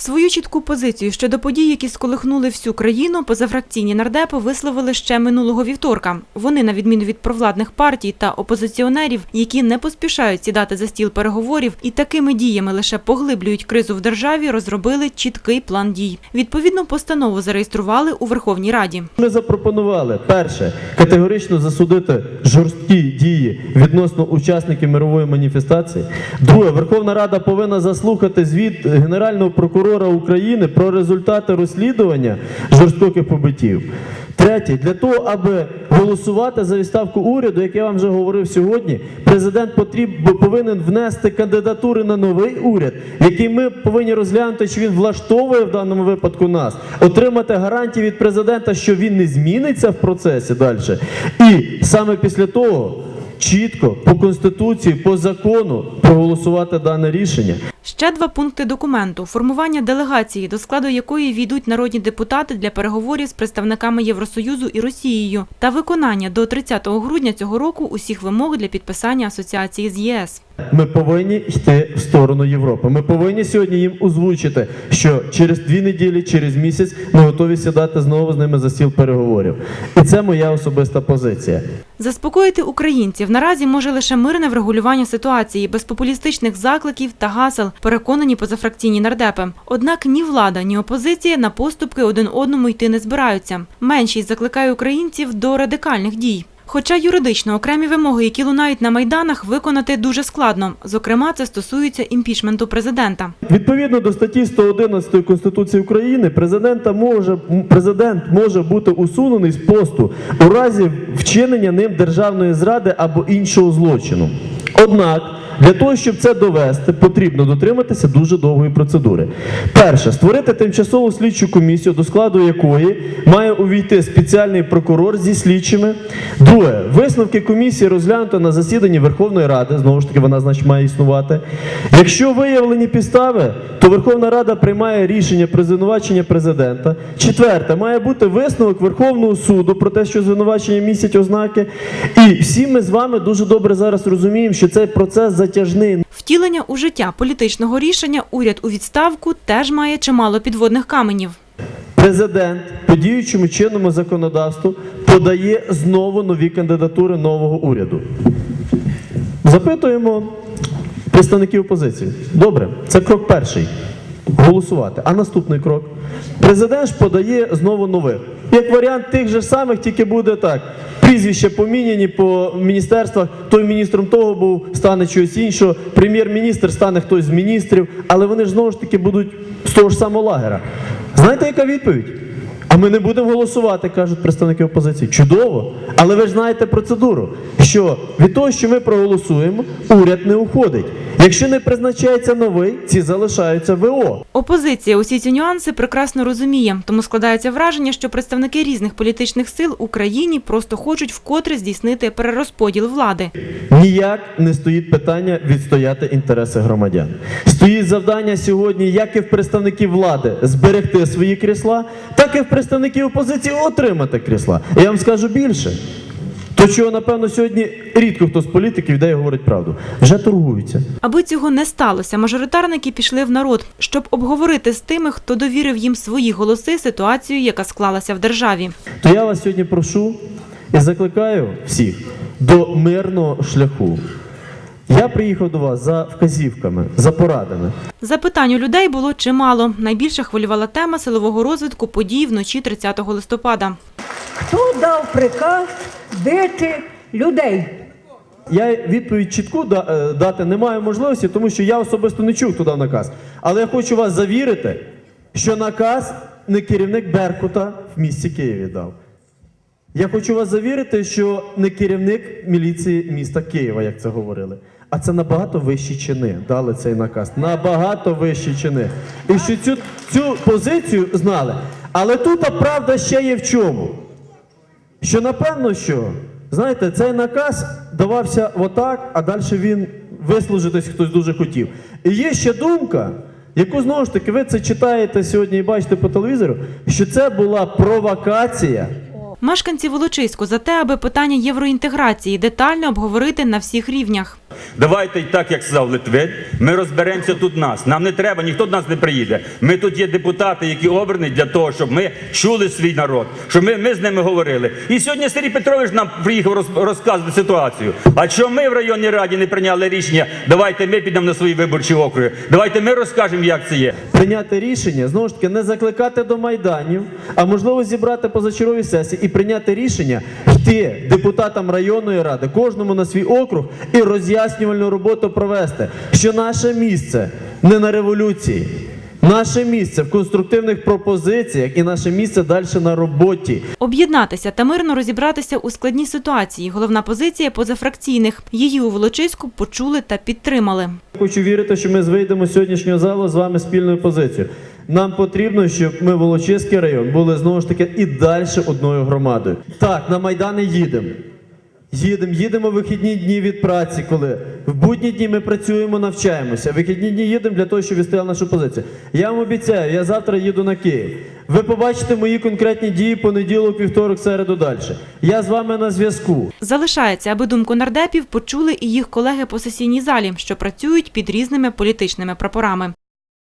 Свою чітку позицію щодо подій, які сколихнули всю країну, позафракційні нардепи висловили ще минулого вівторка. Вони, на відміну від провладних партій та опозиціонерів, які не поспішають сідати за стіл переговорів і такими діями лише поглиблюють кризу в державі, розробили чіткий план дій. Відповідну постанову зареєстрували у Верховній Раді. Ми запропонували перше категорично засудити жорсткі дії відносно учасників мирової маніфестації. Друге, Верховна Рада повинна заслухати звіт Генерального прокурора України про результати розслідування жорстоких побиттів. Третє, для того, аби голосувати за відставку уряду, як я вам вже говорив сьогодні, президент потріб, повинен внести кандидатури на новий уряд, який ми повинні розглянути, чи він влаштовує в даному випадку нас, отримати гарантії від президента, що він не зміниться в процесі далі. І саме після того чітко по конституції, по закону проголосувати дане рішення. Ще два пункти документу: формування делегації, до складу якої війдуть народні депутати для переговорів з представниками Євросоюзу і Росією, та виконання до 30 грудня цього року усіх вимог для підписання асоціації з ЄС. Ми повинні йти в сторону Європи. Ми повинні сьогодні їм озвучити, що через дві неділі, через місяць ми готові сідати знову з ними за стіл переговорів. І це моя особиста позиція. Заспокоїти українців наразі може лише мирне врегулювання ситуації без популістичних закликів та гасел, переконані позафракційні нардепи. Однак ні влада, ні опозиція на поступки один одному йти не збираються. Меншість закликає українців до радикальних дій. Хоча юридично окремі вимоги, які лунають на майданах, виконати дуже складно. Зокрема, це стосується імпічменту президента. Відповідно до статті 111 Конституції України, президента може президент може бути усунений з посту у разі вчинення ним державної зради або іншого злочину. Однак для того, щоб це довести, потрібно дотриматися дуже довгої процедури. Перше, створити тимчасову слідчу комісію, до складу якої має увійти спеціальний прокурор зі слідчими. Друге, висновки комісії розглянуто на засіданні Верховної Ради. Знову ж таки, вона значить має існувати. Якщо виявлені підстави, то Верховна Рада приймає рішення про звинувачення президента. Четверте, має бути висновок Верховного суду про те, що звинувачення містять ознаки. І всі ми з вами дуже добре зараз розуміємо, що цей процес затяжний. Втілення у життя політичного рішення уряд у відставку теж має чимало підводних каменів. Президент по діючому чинному законодавству подає знову нові кандидатури нового уряду. Запитуємо представників опозиції. Добре, це крок перший. Голосувати. А наступний крок. Президент ж подає знову нових. Як варіант тих же самих, тільки буде так. Прізвища поміняні по міністерствах. Той міністром того був, стане чогось іншого. Прем'єр-міністр стане хтось з міністрів, але вони ж знову ж таки будуть з того ж самого лагера. Знаєте, яка відповідь? А ми не будемо голосувати, кажуть представники опозиції. Чудово. Але ви ж знаєте процедуру, що від того, що ми проголосуємо, уряд не уходить. Якщо не призначається новий, ці залишаються ВО. Опозиція усі ці нюанси прекрасно розуміє, тому складається враження, що представники різних політичних сил Україні просто хочуть вкотре здійснити перерозподіл влади. Ніяк не стоїть питання відстояти інтереси громадян. Стоїть завдання сьогодні, як і в представників влади зберегти свої крісла, так і в представників опозиції отримати крісла. Я вам скажу більше. То, чого, напевно, сьогодні рідко хто з політиків йде і говорить правду. Вже торгуються. Аби цього не сталося, мажоритарники пішли в народ, щоб обговорити з тими, хто довірив їм свої голоси ситуацію, яка склалася в державі. То я вас сьогодні прошу і закликаю всіх до мирного шляху. Я приїхав до вас за вказівками, за порадами. Запитань у людей було чимало. Найбільше хвилювала тема силового розвитку подій вночі 30 листопада. Хто дав приказ бити людей? Я відповідь чітку е, дати не маю можливості, тому що я особисто не чув, дав наказ. Але я хочу вас завірити, що наказ не керівник Беркута в місті Києві дав. Я хочу вас завірити, що не керівник міліції міста Києва, як це говорили. А це набагато вищі чини дали цей наказ. Набагато вищі чини. І що цю, цю позицію знали. Але тут правда ще є в чому. Що напевно, що знаєте, цей наказ давався отак, а далі він вислужитись хтось дуже хотів. І є ще думка, яку знову ж таки ви це читаєте сьогодні і бачите по телевізору, що це була провокація. Мешканці Волочиську за те, аби питання євроінтеграції детально обговорити на всіх рівнях. Давайте так, як сказав Литвин, ми розберемося тут нас. Нам не треба, ніхто до нас не приїде. Ми тут є депутати, які обрані для того, щоб ми чули свій народ, щоб ми, ми з ними говорили. І сьогодні Сергій Петрович нам приїхав роз- розказувати ситуацію. А що ми в районній раді не прийняли рішення? Давайте ми підемо на свої виборчі округи. Давайте ми розкажемо, як це є. Прийняти рішення знову ж таки не закликати до майданів, а можливо зібрати позачергові сесії і прийняти рішення йти депутатам районної ради, кожному на свій округ і роз'яснювальну роботу провести, що наше місце не на революції. Наше місце в конструктивних пропозиціях і наше місце далі на роботі. Об'єднатися та мирно розібратися у складній ситуації. Головна позиція позафракційних. Її у Волочиську почули та підтримали. Хочу вірити, що ми вийдемо з сьогоднішнього залу з вами спільною позицією. Нам потрібно, щоб ми Волочиський район були знову ж таки і далі одною громадою. Так, на майдани їдемо. Їдемо, їдемо вихідні дні від праці, коли в будні дні ми працюємо, навчаємося. Вихідні дні їдемо для того, щоб відстояли нашу позицію. Я вам обіцяю, я завтра їду на Київ. Ви побачите мої конкретні дії понеділок, вівторок, середу далі. Я з вами на зв'язку. Залишається, аби думку нардепів почули і їх колеги по сесійній залі, що працюють під різними політичними прапорами.